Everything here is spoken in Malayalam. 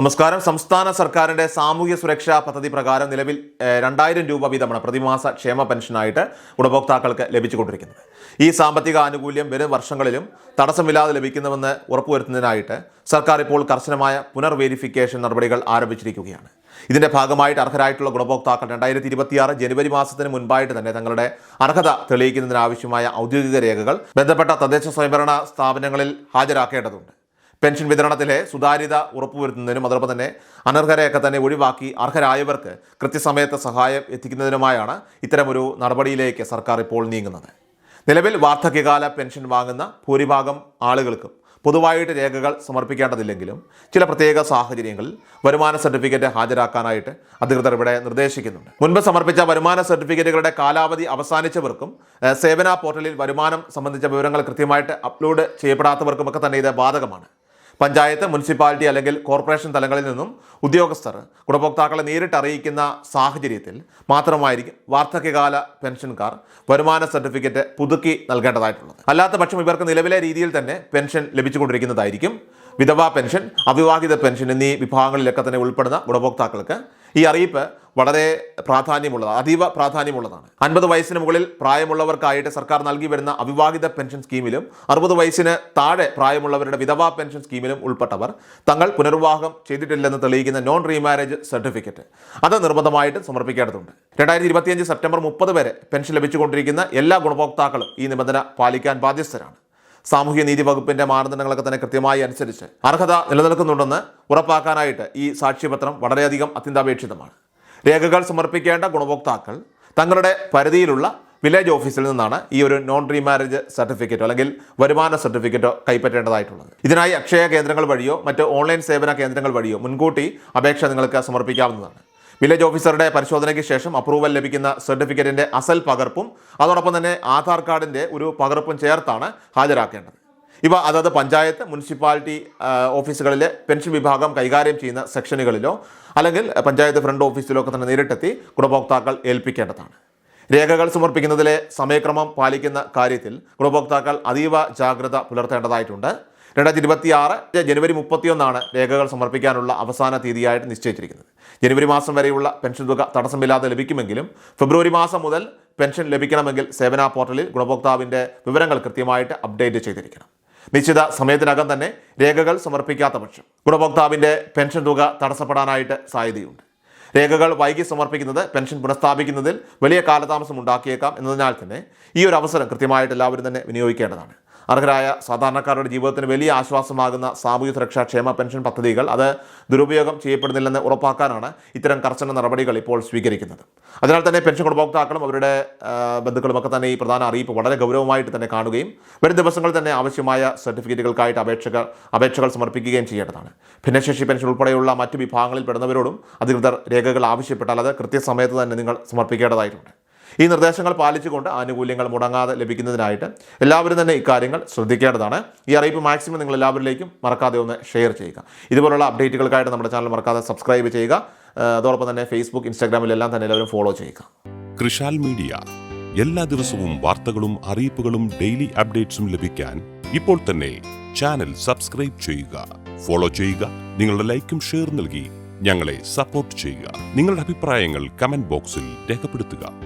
നമസ്കാരം. സംസ്ഥാന സർക്കാരിന്റെ സാമൂഹ്യ സുരക്ഷാ പദ്ധതി പ്രകാരം നിലവിൽ രണ്ടായിരം രൂപ വീതമാണ് പ്രതിമാസ ക്ഷേമ പെൻഷനായിട്ട് ഗുണഭോക്താക്കൾക്ക് ലഭിച്ചുകൊണ്ടിരിക്കുന്നത്. ഈ സാമ്പത്തിക ആനുകൂല്യം വരും വർഷങ്ങളിലും തടസ്സമില്ലാതെ ലഭിക്കുന്നുവെന്ന് ഉറപ്പുവരുത്തുന്നതിനായിട്ട് സർക്കാർ ഇപ്പോൾ കർശനമായ പുനർവേരിഫിക്കേഷൻ നടപടികൾ ആരംഭിച്ചിരിക്കുകയാണ്. ഇതിന്റെ ഭാഗമായിട്ട് അർഹരായിട്ടുള്ള ഗുണഭോക്താക്കൾ രണ്ടായിരത്തി ഇരുപത്തിയാറ് ജനുവരി മാസത്തിന് മുൻപായിട്ട് തന്നെ തങ്ങളുടെ അർഹത തെളിയിക്കുന്നതിനാവശ്യമായ ഔദ്യോഗിക രേഖകൾ ബന്ധപ്പെട്ട തദ്ദേശ സ്വയംഭരണ സ്ഥാപനങ്ങളിൽ ഹാജരാക്കേണ്ടതുണ്ട്. പെൻഷൻ വിതരണത്തിലെ സുതാര്യത ഉറപ്പുവരുത്തുന്നതിനും അതോടൊപ്പം തന്നെ അനർഹരെയൊക്കെ തന്നെ ഒഴിവാക്കി അർഹരായവർക്ക് കൃത്യസമയത്ത് സഹായം എത്തിക്കുന്നതിനുമായാണ് ഇത്തരമൊരു നടപടിയിലേക്ക് സർക്കാർ ഇപ്പോൾ നീങ്ങുന്നത്. നിലവിൽ വാർദ്ധക്യകാല പെൻഷൻ വാങ്ങുന്ന ഭൂരിഭാഗം ആളുകൾക്കും പൊതുവായിട്ട് രേഖകൾ സമർപ്പിക്കേണ്ടതില്ലെങ്കിലും ചില പ്രത്യേക സാഹചര്യങ്ങളിൽ വരുമാന സർട്ടിഫിക്കറ്റ് ഹാജരാക്കാനായിട്ട് അധികൃതർ ഇവിടെ നിർദ്ദേശിക്കുന്നുണ്ട്. മുൻപ് സമർപ്പിച്ച വരുമാന സർട്ടിഫിക്കറ്റുകളുടെ കാലാവധി അവസാനിച്ചവർക്കും സേവന പോർട്ടലിൽ വരുമാനം സംബന്ധിച്ച വിവരങ്ങൾ കൃത്യമായിട്ട് അപ്ലോഡ് ചെയ്യപ്പെടാത്തവർക്കുമൊക്കെ തന്നെ ഇത് ബാധകമാണ്. പഞ്ചായത്ത് മുനിസിപ്പാലിറ്റി അല്ലെങ്കിൽ കോർപ്പറേഷൻ തലങ്ങളിൽ നിന്നും ഉദ്യോഗസ്ഥർ ഗുണഭോക്താക്കളെ നേരിട്ട് അറിയിക്കുന്ന സാഹചര്യത്തിൽ മാത്രമായിരിക്കും വാർദ്ധക്യകാല പെൻഷൻകാർ വരുമാന സർട്ടിഫിക്കറ്റ് പുതുക്കി നൽകേണ്ടതായിട്ടുള്ളത്. അല്ലാത്ത പക്ഷം ഇവർക്ക് നിലവിലെ രീതിയിൽ തന്നെ പെൻഷൻ ലഭിച്ചുകൊണ്ടിരിക്കുന്നതായിരിക്കും. വിധവാ പെൻഷൻ അവിവാഹിത പെൻഷൻ എന്നീ വിഭാഗങ്ങളിലൊക്കെ തന്നെ ഉൾപ്പെടുന്ന ഗുണഭോക്താക്കൾക്ക് ഈ അറിയിപ്പ് വളരെ പ്രാധാന്യമുള്ളത് അതീവ പ്രാധാന്യമുള്ളതാണ്. അൻപത് വയസ്സിന് മുകളിൽ പ്രായമുള്ളവർക്കായിട്ട് സർക്കാർ നൽകി വരുന്ന അവിവാഹിത പെൻഷൻ സ്കീമിലും അറുപത് വയസ്സിന് താഴെ പ്രായമുള്ളവരുടെ വിധവാ പെൻഷൻ സ്കീമിലും ഉൾപ്പെട്ടവർ തങ്ങൾ പുനർവിവാഹം ചെയ്തിട്ടില്ലെന്ന് തെളിയിക്കുന്ന നോൺ റീമാരേജ് സർട്ടിഫിക്കറ്റ്. അത് നിർബന്ധമായിട്ട് സമർപ്പിക്കേണ്ടതുണ്ട്. രണ്ടായിരത്തി ഇരുപത്തിയഞ്ച് സെപ്റ്റംബർ മുപ്പത് വരെ പെൻഷൻ ലഭിച്ചുകൊണ്ടിരിക്കുന്ന എല്ലാ ഗുണഭോക്താക്കളും ഈ നിബന്ധന പാലിക്കാൻ ബാധ്യസ്ഥരാണ്. സാമൂഹ്യ നീതി വകുപ്പിന്റെ മാനദണ്ഡങ്ങളൊക്കെ തന്നെ കൃത്യമായി അനുസരിച്ച് അർഹത നിലനിൽക്കുന്നുണ്ടെന്ന് ഉറപ്പാക്കാനായിട്ട് ഈ സാക്ഷ്യപത്രം വളരെയധികം അത്യന്താപേക്ഷിതമാണ്. രേഖകൾ സമർപ്പിക്കേണ്ട ഗുണഭോക്താക്കൾ തങ്ങളുടെ പരിധിയിലുള്ള വില്ലേജ് ഓഫീസിൽ നിന്നാണ് ഈ ഒരു നോൺ റീമാരേജ് സർട്ടിഫിക്കറ്റോ അല്ലെങ്കിൽ വരുമാന സർട്ടിഫിക്കറ്റോ കൈപ്പറ്റേണ്ടതായിട്ടുള്ളത്. ഇതിനായി അക്ഷയ കേന്ദ്രങ്ങൾ വഴിയോ മറ്റ് ഓൺലൈൻ സേവന കേന്ദ്രങ്ങൾ വഴിയോ മുൻകൂട്ടി അപേക്ഷ നിങ്ങൾക്ക് സമർപ്പിക്കാവുന്നതാണ്. വില്ലേജ് ഓഫീസറുടെ പരിശോധനയ്ക്ക് ശേഷം അപ്രൂവൽ ലഭിക്കുന്ന സർട്ടിഫിക്കറ്റിന്റെ അസൽ പകർപ്പും അതോടൊപ്പം തന്നെ ആധാർ കാർഡിന്റെ ഒരു പകർപ്പും ചേർത്താണ് ഹാജരാക്കേണ്ടത്. ഇവ അതാത് പഞ്ചായത്ത് മുനിസിപ്പാലിറ്റി ഓഫീസുകളിലെ പെൻഷൻ വിഭാഗം കൈകാര്യം ചെയ്യുന്ന സെക്ഷനുകളിലോ അല്ലെങ്കിൽ പഞ്ചായത്ത് ഫ്രണ്ട് ഓഫീസിലോ ഒക്കെ തന്നെ നേരിട്ടെത്തി ഗുണഭോക്താക്കൾ ഏൽപ്പിക്കേണ്ടതാണ്. രേഖകൾ സമർപ്പിക്കുന്നതിലെ സമയക്രമം പാലിക്കുന്ന കാര്യത്തിൽ ഗുണഭോക്താക്കൾ അതീവ ജാഗ്രത പുലർത്തേണ്ടതായിട്ടുണ്ട്. രണ്ടായിരത്തി ഇരുപത്തി ആറ് ജനുവരി മുപ്പത്തിയൊന്നാണ് രേഖകൾ സമർപ്പിക്കാനുള്ള അവസാന തീയതിയായിട്ട് നിശ്ചയിച്ചിരിക്കുന്നത്. ജനുവരി മാസം വരെയുള്ള പെൻഷൻ തുക തടസ്സമില്ലാതെ ലഭിക്കുമെങ്കിലും ഫെബ്രുവരി മാസം മുതൽ പെൻഷൻ ലഭിക്കണമെങ്കിൽ സേവന പോർട്ടലിൽ ഗുണഭോക്താവിന്റെ വിവരങ്ങൾ കൃത്യമായിട്ട് അപ്ഡേറ്റ് ചെയ്തിരിക്കണം. നിശ്ചിത സമയത്തിനകം തന്നെ രേഖകൾ സമർപ്പിക്കാത്ത പക്ഷം ഗുണഭോക്താവിന്റെ പെൻഷൻ തുക തടസ്സപ്പെടാനായിട്ട് സാധ്യതയുണ്ട്. രേഖകൾ വൈകി സമർപ്പിക്കുന്നത് പെൻഷൻ പുനഃസ്ഥാപിക്കുന്നതിൽ വലിയ കാലതാമസം ഉണ്ടാക്കിയേക്കാം എന്നതിനാൽ തന്നെ ഈ ഒരു അവസരം കൃത്യമായിട്ട് എല്ലാവരും തന്നെ വിനിയോഗിക്കേണ്ടതാണ്. അർഹരായ സാധാരണക്കാരുടെ ജീവിതത്തിന് വലിയ ആശ്വാസമാകുന്ന സാമൂഹ്യ സുരക്ഷാ ക്ഷേമ പെൻഷൻ പദ്ധതികൾ അത് ദുരുപയോഗം ചെയ്യപ്പെടുന്നില്ലെന്ന് ഉറപ്പാക്കാനാണ് ഇത്തരം കർശന നടപടികൾ ഇപ്പോൾ സ്വീകരിക്കുന്നത്. അതിനാൽ തന്നെ പെൻഷൻ ഗുണഭോക്താക്കളും അവരുടെ ബന്ധുക്കളും ഒക്കെ തന്നെ ഈ പ്രധാന അറിയിപ്പ് വളരെ ഗൗരവമായിട്ട് തന്നെ കാണുകയും വരും ദിവസങ്ങളിൽ തന്നെ ആവശ്യമായ സർട്ടിഫിക്കറ്റുകൾക്കായിട്ട് അപേക്ഷകൾ അപേക്ഷകൾ സമർപ്പിക്കുകയും ചെയ്യേണ്ടതാണ്. ഭിന്നശേഷി പെൻഷൻ ഉൾപ്പെടെയുള്ള മറ്റ് വിഭാഗങ്ങളിൽ പെടുന്നവരോടും അധികൃതർ രേഖകൾ ആവശ്യപ്പെട്ടാൽ അത് കൃത്യസമയത്ത് തന്നെ നിങ്ങൾ സമർപ്പിക്കേണ്ടതായിട്ടുണ്ട്. ഈ നിർദ്ദേശങ്ങൾ പാലിച്ചുകൊണ്ട് ആനുകൂല്യങ്ങൾ മുടങ്ങാതെ ലഭിക്കുന്നതിനായിട്ട് എല്ലാവരും തന്നെ ഇക്കാര്യങ്ങൾ ശ്രദ്ധിക്കേണ്ടതാണ്. ഈ അറിയിപ്പ് മാക്സിമം നിങ്ങൾ എല്ലാവരിലേക്കും മറക്കാതെ ഒന്ന് ഷെയർ ചെയ്യുക. ഇതുപോലുള്ള അപ്ഡേറ്റുകൾക്കായിട്ട് നമ്മുടെ ചാനൽ മറക്കാതെ സബ്സ്ക്രൈബ് ചെയ്യുക. അതോടൊപ്പം തന്നെ ഫേസ്ബുക്ക് ഇൻസ്റ്റാഗ്രാമിലെല്ലാം തന്നെ എല്ലാവരും ഫോളോ ചെയ്യുക. കൃഷാൽ മീഡിയ എല്ലാ ദിവസവും വാർത്തകളും അറിയിപ്പുകളും ഡെയിലി അപ്ഡേറ്റ്സും ലഭിക്കാൻ ഇപ്പോൾ തന്നെ ചാനൽ സബ്സ്ക്രൈബ് ചെയ്യുക. ഫോളോ ചെയ്യുക. നിങ്ങളുടെ ലൈക്കും ഷെയർ നൽകി ഞങ്ങളെ സപ്പോർട്ട് ചെയ്യുക. നിങ്ങളുടെ അഭിപ്രായങ്ങൾ കമന്റ് ബോക്സിൽ രേഖപ്പെടുത്തുക.